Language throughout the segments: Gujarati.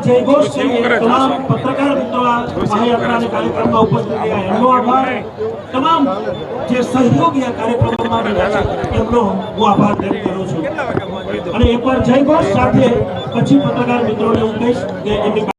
જયઘોષ કરીએ તમામ સહયોગી આ એમનો હું આભાર વ્યક્ત કરું છું. અને એકવાર જયઘોષ સાથે પછી પત્રકાર મિત્રોને હું કહીશ કે એમની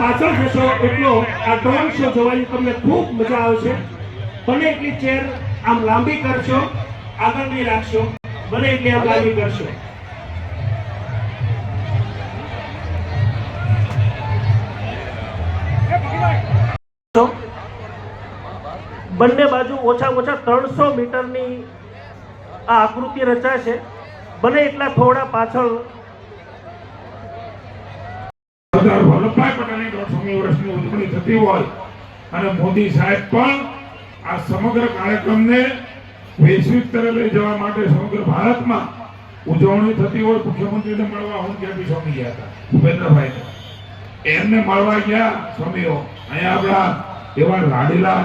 પાછળ જશો એટલો આ ડ્રોન શો જોવાની તમને ખૂબ મજા આવશે. બને એટલી ચેર આમ લાંબી કરશો આગળની રાખશો બને એટલી આમ લાંબી કરશો. બંને બાજુ ઓછા ઓછા ત્રણસો મીટરની આ આકૃતિ રચાશે બને એટલા થોડા પાછળ. થતી હોય. અને મોદી સાહેબ પણ આ સમગ્ર કાર્યક્રમને વૈશ્વિક સ્તરે લઈ જવા માટે સમગ્ર ભારતમાં ઉજવણી થતી હોય. મુખ્યમંત્રીને મળવા હું ક્યાંથી સ્વામી ગયા હતા? ભૂપેન્દ્રભાઈ એમને મળવા ગયા સ્વામીઓ. અહીંયા આપણા એવા લાડીલા,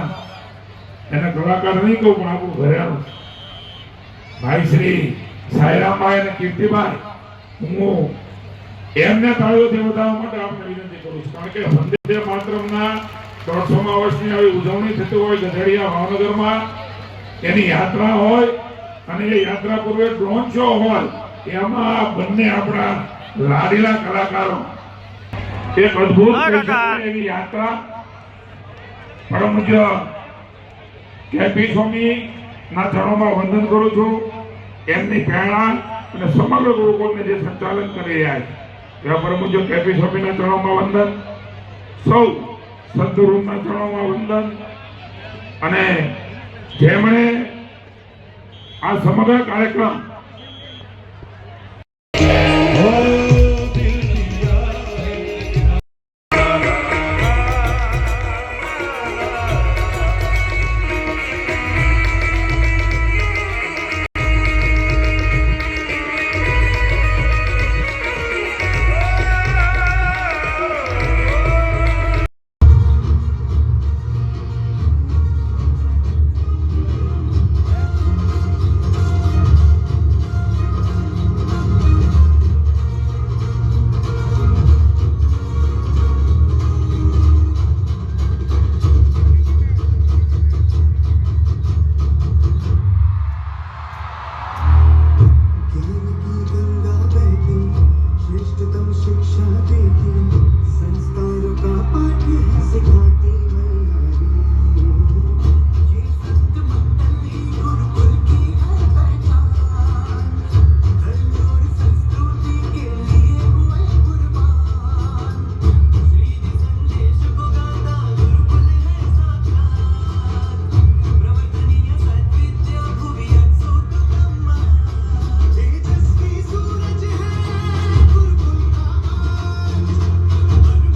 એના કલાકાર નહીં કહું, પણ આપણું ઘરેણું. ભાઈ શ્રી સાયરામભાઈ અને કીર્તિભાઈ, હું એમને તાળીઓથી વધારવા માટે આપણે વિનંતી કરું છું. કારણ કે વંદે માતરમના દોઢસોમા વર્ષની આવી ઉજવણી થતી હોય ગઢડિયા ભાવનગરમાં એની યાત્રા હોય અને એ યાત્રા પૂર્વે ડ્રોન શો હોય એમાં બંને આપણા લાડીલા કલાકારો. એક અદ્ભુત એવી યાત્રા. પરમ પૂજ્ય કેપી સ્વામી ના ચરણોમાં વંદન કરું છું. એમની પ્રેરણા અને સમગ્ર ગુરુકુળને જે સંચાલન કરી રહ્યા છે. એવા પરમ પૂજ્ય કેપી સ્વામીના ચરણોમાં વંદન, સૌ સંતરૂમના ચરણોમાં વંદન. અને જેમણે આ સમગ્ર કાર્યક્રમ